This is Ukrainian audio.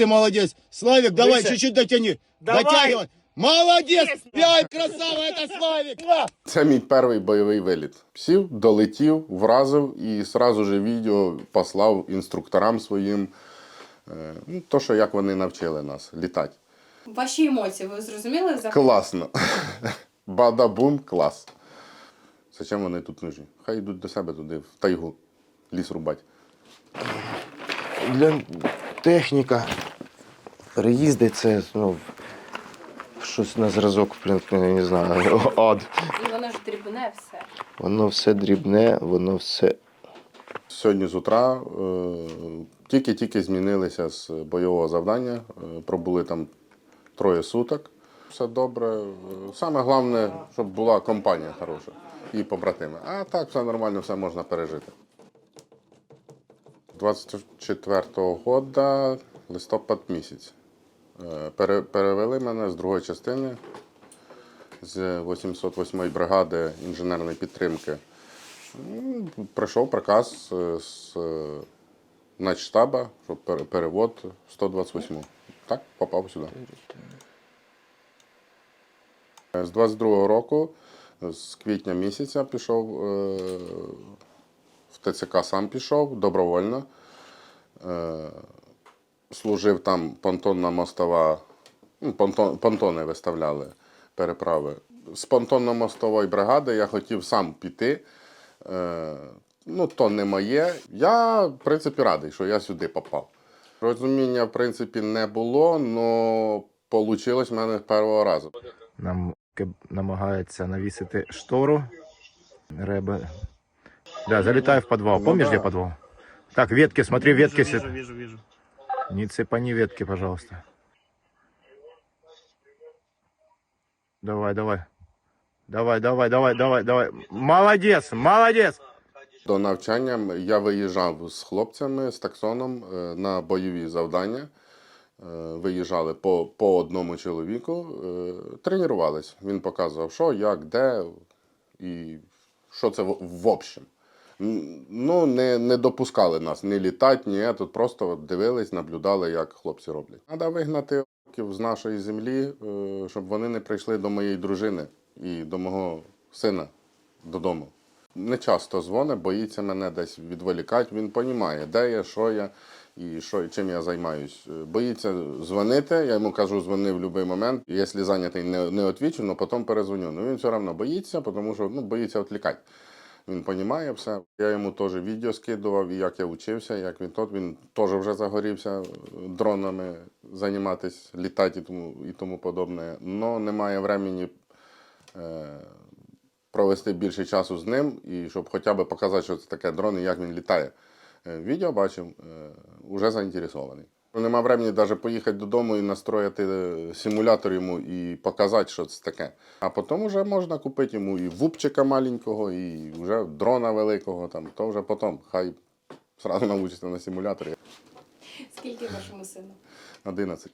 ты молодец. Славик, давай Выше. чуть-чуть дотяни. Давай. Дотягивай. Молодец! Есть. Пять, красава, это Славик! А! Це мій перший бойовий виліт. Сів, долетів, вразив і сразу же відео послав інструкторам своїм. е, Ну, то, що як вони навчили нас літати. Ваші емоції, ви зрозуміли? За... Класно. Бада-бум, клас. Зачем вони тут нужні? Хай йдуть до себе туди, в тайгу, ліс рубати. Для техніка. Переїзди це ну, щось на зразок, в принципі, я не знаю. Ад. І воно ж дрібне все. Воно все дрібне, воно все. Сьогодні з утра е, тільки-тільки змінилися з бойового завдання. Е, пробули там троє суток. Все добре. Саме головне, щоб була компанія хороша і побратими. А так все нормально, все можна пережити. 24-го года, листопад місяць. Е, пере- Перевели мене з другої частини з 808-ї бригади інженерної підтримки. Ну, Прийшов приказ е, з е, начштаба, що перевод 128. Так, попав сюди. З 22-го року, з квітня місяця, пішов в ТЦК сам пішов добровольно. Служив там понтонна мостова, ну, понтон, понтони виставляли переправи. З понтонно-мостової бригади я хотів сам піти. Е, ну, то не моє. Я, в принципі, радий, що я сюди попав. Розуміння, в принципі, не було, але вийшло в мене з першого разу. Нам намагається навісити штору. Ребе. Да, залетай в подвал. Ну Помнишь, да. где подвал? Так, ветки, смотри, ветки. Вижу, вижу, вижу. Не цепани ветки, пожалуйста. Давай, давай. Давай, давай, давай, давай, давай. Молодец, молодец. До навчання я виїжджав з хлопцями, з таксоном е, на бойові завдання. Е, Виїжджали по, по одному чоловіку, е, тренувались. Він показував, що, як, де і що це в общем. Ну, не, не допускали нас ні літати, ні, тут просто дивились, наблюдали, як хлопці роблять. Треба вигнати орків з нашої землі, е, щоб вони не прийшли до моєї дружини і до мого сина додому. Не часто дзвонить, боїться мене десь відволікати. Він розуміє, де я, що я і що, чим я займаюсь. Боїться дзвонити, я йому кажу, дзвони в будь-який момент. Якщо зайнятий, не, не відвічу, але потім перезвоню. Ну він все одно боїться, тому що ну, боїться відвлікати. Він розуміє все. Я йому теж відео скидував, як я вчився, як він тот. Він теж вже загорівся е, дронами займатися, літати і тому, і тому подобне. Но немає времени е, провести більше часу з ним, і щоб хоча б показати, що це таке дрон і як він літає. Е, Відео бачив, е, уже заінтересований. Нема времени навіть поїхати додому і настроїти е, симулятор йому і показати, що це таке. А потім вже можна купити йому і вупчика маленького, і вже дрона великого, там, то вже потім. Хай одразу навчиться на симуляторі. Скільки вашому сину? 11.